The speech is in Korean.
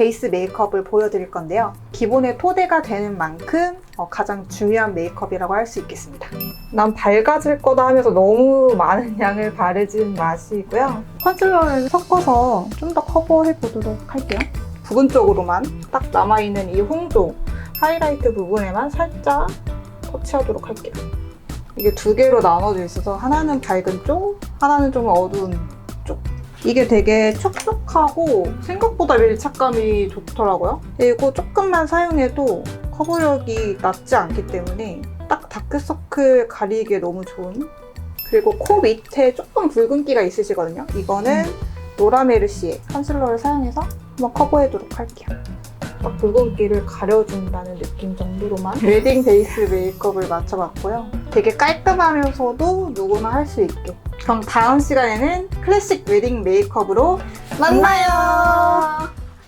베이스 메이크업을 보여드릴 건데요. 기본의 토대가 되는 만큼 어, 가장 중요한 메이크업이라고 할 수 있겠습니다. 난 밝아질 거다 하면서 너무 많은 양을 바르진 마시고요. 컨실러를 섞어서 좀 더 커버해 보도록 할게요. 부분적으로만 딱 남아있는 이 홍조 하이라이트 부분에만 살짝 터치하도록 할게요. 이게 두 개로 나눠져 있어서 하나는 밝은 쪽, 하나는 좀 어두운 쪽. 이게 되게 촉촉하고 생각보다 밀착감이 좋더라고요. 그리고 조금만 사용해도 커버력이 낮지 않기 때문에 딱 다크서클 가리기에 너무 좋은. 그리고 코 밑에 조금 붉은기가 있으시거든요. 이거는 노라메르시의 컨실러를 사용해서 한번 커버해도록 할게요. 딱 붉은기를 가려준다는 느낌 정도로만 웨딩 베이스 메이크업을 맞춰봤고요. 되게 깔끔하면서도 누구나 할수 있게. 그럼 다음 시간에는 클래식 웨딩 메이크업으로 만나요.